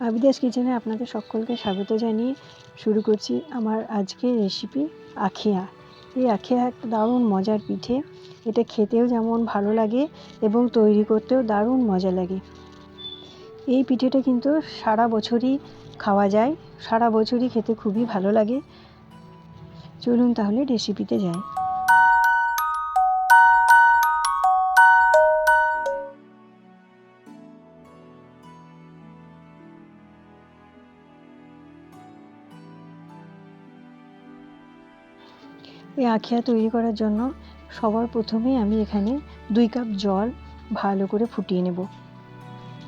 আবিদাস কিচেনে আপনাদের সকলকে স্বাগত জানিয়ে শুরু করছি আমার আজকের রেসিপি আখিয়া। এই আখিয়া একটা দারুণ মজার পিঠে। এটা খেতেও যেমন ভালো লাগে এবং তৈরি করতেও দারুণ মজা লাগে। এই পিঠেটা কিন্তু সারা বছরই খাওয়া যায়। সারা বছরই খেতে খুবই ভালো লাগে। চলুন তাহলে রেসিপিতে যাই। এই আখিয়া তৈরি করার জন্য সবার প্রথমে আমি এখানে দুই কাপ জল ভালো করে ফুটিয়ে নেব।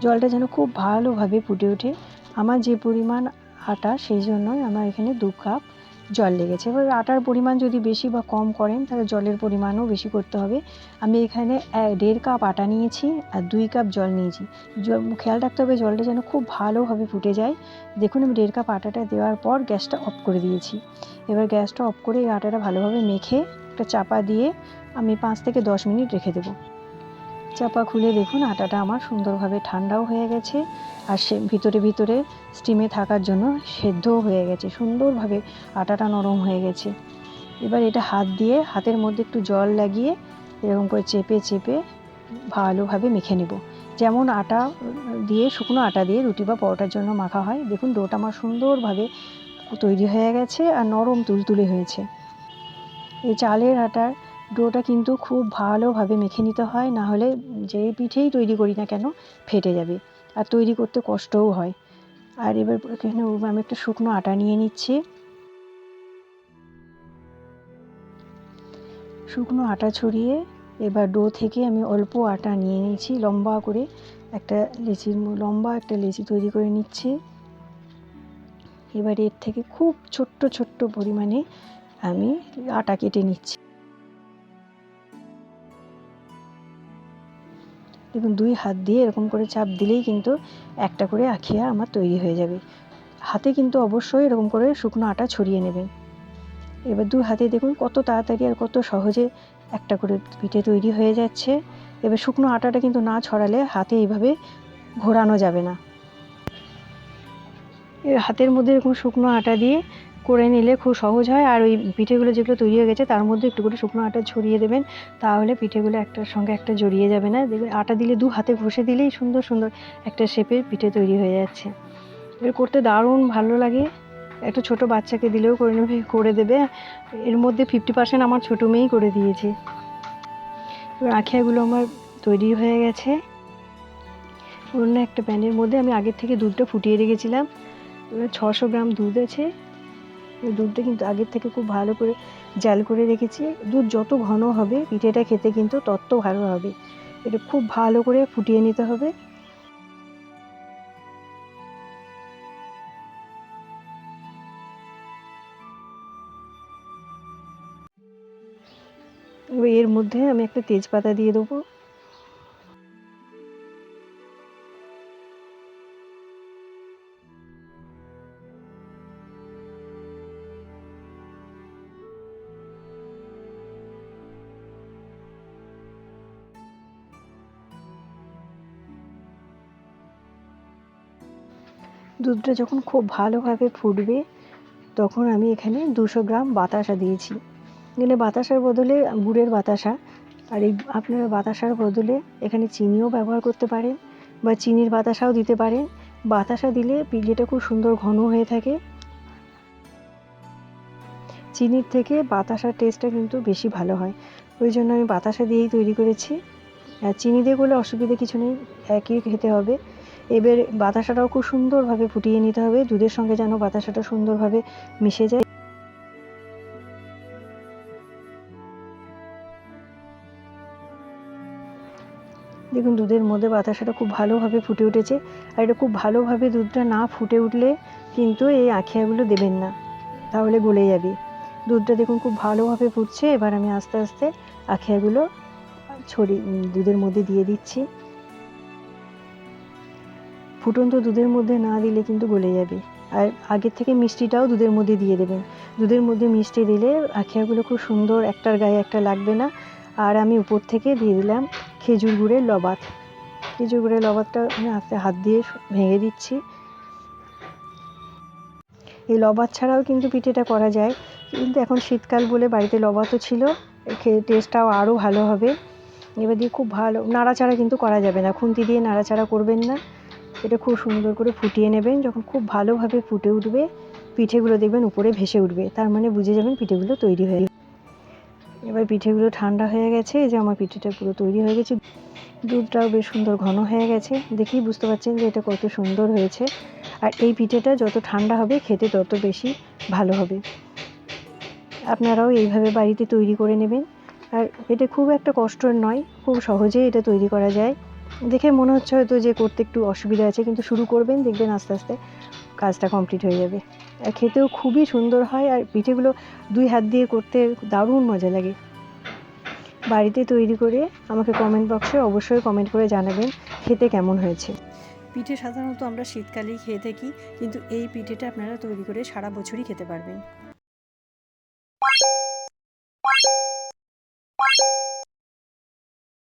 জলটা যেন খুব ভালোভাবে ফুটে ওঠে। আমার যে পরিমাণ আটা, সেই জন্যই আমার এখানে দু কাপ জল লেগেছে। এবার আটার পরিমাণ যদি বেশি বা কম করেন, তাহলে জলের পরিমাণও বেশি করতে হবে। আমি এখানে দেড় কাপ আটা নিয়েছি আর দুই কাপ জল নিয়েছি। খেয়াল রাখতে হবে জলটা যেন খুব ভালোভাবে ফুটে যায়। দেখুন, আমি দেড় কাপ আটাটা দেওয়ার পর গ্যাসটা অফ করে দিয়েছি। এবার গ্যাসটা অফ করে এই আটাটা ভালোভাবে মেখে একটা চাপা দিয়ে আমি পাঁচ থেকে দশ মিনিট রেখে দেবো। চাপা খুলে দেখুন, আটাটা আমার সুন্দরভাবে ঠান্ডাও হয়ে গেছে আর সে ভিতরে ভিতরে স্টিমে থাকার জন্য সেদ্ধও হয়ে গেছে, সুন্দরভাবে আটাটা নরম হয়ে গেছে। এবার এটা হাত দিয়ে, হাতের মধ্যে একটু জল লাগিয়ে এরকম করে চেপে চেপে ভালোভাবে মেখে নেব। যেমন আটা দিয়ে, শুকনো আটা দিয়ে রুটি বা পরোটার জন্য মাখা হয়, দেখুন ডোটা আমার সুন্দরভাবে তৈরি হয়ে গেছে আর নরম তুলতুলে হয়েছে। এই চালের আটার ডোটা কিন্তু খুব ভালোভাবে মেখে নিতে হয়, না হলে যে পিঠেই তৈরি করি না কেন ফেটে যাবে আর তৈরি করতে কষ্টও হয়। আর এবার এখানে আমি একটা শুকনো আটা নিয়ে নিচ্ছি। শুকনো আটা ছড়িয়ে এবার ডো থেকে আমি অল্প আটা নিয়ে নিয়েছি, লম্বা করে একটা লেচির লম্বা একটা লেচি তৈরি করে নিচ্ছি। এবার এর থেকে খুব ছোট্ট ছোট্ট পরিমাণে আমি আটা কেটে নিচ্ছি। দেখুন দুই হাত দিয়ে এরকম করে চাপ দিলেই কিন্তু একটা করে আখিয়া আমার তৈরি হয়ে যাবে। হাতে কিন্তু অবশ্যই এরকম করে শুকনো আটা ছড়িয়ে নেবেন এবার দু হাতে দেখুন কত তাড়াতাড়ি আর কত সহজে একটা করে পিঠে তৈরি হয়ে যাচ্ছে। এবার শুকনো আটাটা কিন্তু না ছড়ালে হাতে এইভাবে ঘোরানো যাবে না। এর হাতের মধ্যে এরকম শুকনো আটা দিয়ে করে নিলে খুব সহজ হয়। আর ওই পিঠেগুলো যেগুলো তৈরি হয়ে গেছে, তার মধ্যে একটু করে শুকনো আটা ছড়িয়ে দেবেন। তাহলে পিঠেগুলো একটার সঙ্গে একটা জড়িয়ে যাবে না। দেখবেন আটা দিলে দু হাতে ঘষে দিলেই সুন্দর সুন্দর একটা শেপের পিঠে তৈরি হয়ে যাচ্ছে। এর করতে দারুণ ভালো লাগে। একটা ছোট বাচ্চাকে দিলেও করে নেবে, করে দেবে। এর মধ্যে ফিফটি পার্সেন্ট আমার ছোটো মেয়েই করে দিয়েছে। এবার আখিয়াগুলো আমার তৈরি হয়ে গেছে। অন্য একটা প্যানের মধ্যে আমি আগের থেকে দুধটা ফুটিয়ে রেখেছিলাম। ছশো গ্রাম দুধ আছে। দুধটা কিন্তু আগের থেকে খুব ভালো করে জাল করে রেখেছি। দুধ যত ঘন হবে, পিঠেটা খেতে কিন্তু তত ভালো হবে। এটা খুব ভালো করে ফুটিয়ে নিতে হবে। এর মধ্যে আমি একটা তেজপাতা দিয়ে দেবো। দুধটা যখন খুব ভালোভাবে ফুটবে, তখন আমি এখানে দুশো গ্রাম বাতাসা দিয়েছি। এখানে বাতাসার বদলে গুড়ের বাতাসা, আর এই আপনারা বাতাসার বদলে এখানে চিনিও ব্যবহার করতে পারেন বা চিনির বাতাসাও দিতে পারেন। বাতাসা দিলে পিঠেটা খুব সুন্দর ঘন হয়ে থাকে। চিনির থেকে বাতাসার টেস্টটা কিন্তু বেশি ভালো হয়। ওই জন্য আমি বাতাসা দিয়েই তৈরি করেছি। আর চিনি দিয়ে করলে অসুবিধা কিছু নেই, একই খেতে হবে। এবার বাতাসাটাও খুব সুন্দরভাবে ফুটিয়ে নিতে হবে। দুধের সঙ্গে যেন বাতাসাটা সুন্দরভাবে মিশে যায়। দেখুন, দুধের মধ্যে বাতাসাটা খুব ভালোভাবে ফুটে উঠেছে। আর এটা খুব ভালোভাবে দুধটা না ফুটে উঠলে কিন্তু এই আখিয়াগুলো দেবেন না, তাহলে গলে যাবে। দুধটা দেখুন, খুব ভালোভাবে ফুটছে। এবার আমি আস্তে আস্তে আখিয়াগুলো ছড়িয়ে, দুধের মধ্যে দিয়ে দিচ্ছি। ফুটন্ত দুধের মধ্যে না দিলে কিন্তু গলে যাবে। আর আগের থেকে মিষ্টিটাও দুধের মধ্যে দিয়ে দেবেন। দুধের মধ্যে মিষ্টি দিলে আখিয়াগুলো খুব সুন্দর একটার গায়ে একটা লাগবে না। আর আমি উপর থেকে দিয়ে দিলাম খেজুর গুড়ের লবাত। খেজুর গুড়ের লবাতটা আমি হাতে, হাত দিয়ে ভেঙে দিচ্ছি। এই লবাত ছাড়াও কিন্তু পিঠেটা করা যায়। কিন্তু এখন শীতকাল বলে বাড়িতে লবাতও ছিল। টেস্টটাও আরও ভালো হবে। এবার দিয়ে খুব ভালো, নাড়াচাড়া কিন্তু করা যাবে না। খুন্তি দিয়ে নাড়াচাড়া করবেন না। এটা খুব সুন্দর করে ফুটিয়ে নেবেন। যখন খুব ভালোভাবে ফুটে উঠবে, পিঠেগুলো দেখবেন উপরে ভেসে উঠবে। তার মানে বুঝে যাবেন পিঠেগুলো তৈরি হয়ে। এবার পিঠেগুলো ঠান্ডা হয়ে গেছে যে আমার পিঠেটা পুরো তৈরি হয়ে গেছে। দুধটাও বেশ সুন্দর ঘন হয়ে গেছে। দেখেই বুঝতে পারছেন যে এটা কত সুন্দর হয়েছে। আর এই পিঠেটা যত ঠান্ডা হবে, খেতে তত বেশি ভালো হবে। আপনারাও এইভাবে বাড়িতে তৈরি করে নেবেন। আর এটা খুব একটা কষ্টের নয়, খুব সহজেই এটা তৈরি করা যায়। দেখে মনে হচ্ছে হয়তো যে করতে একটু অসুবিধা আছে, কিন্তু শুরু করবেন, দেখবেন আস্তে আস্তে কাজটা কমপ্লিট হয়ে যাবে। আর খেতেও খুবই সুন্দর হয়, আর পিঠেগুলো দুই হাত দিয়ে করতে দারুণ মজা লাগে। বাড়িতে তৈরি করে আমাকে কমেন্ট বক্সে অবশ্যই কমেন্ট করে জানাবেন খেতে কেমন হয়েছে। পিঠে সাধারণত আমরা শীতকালেই খেয়ে থাকি, কিন্তু এই পিঠেটা আপনারা তৈরি করে সারা বছরই খেতে পারবেন।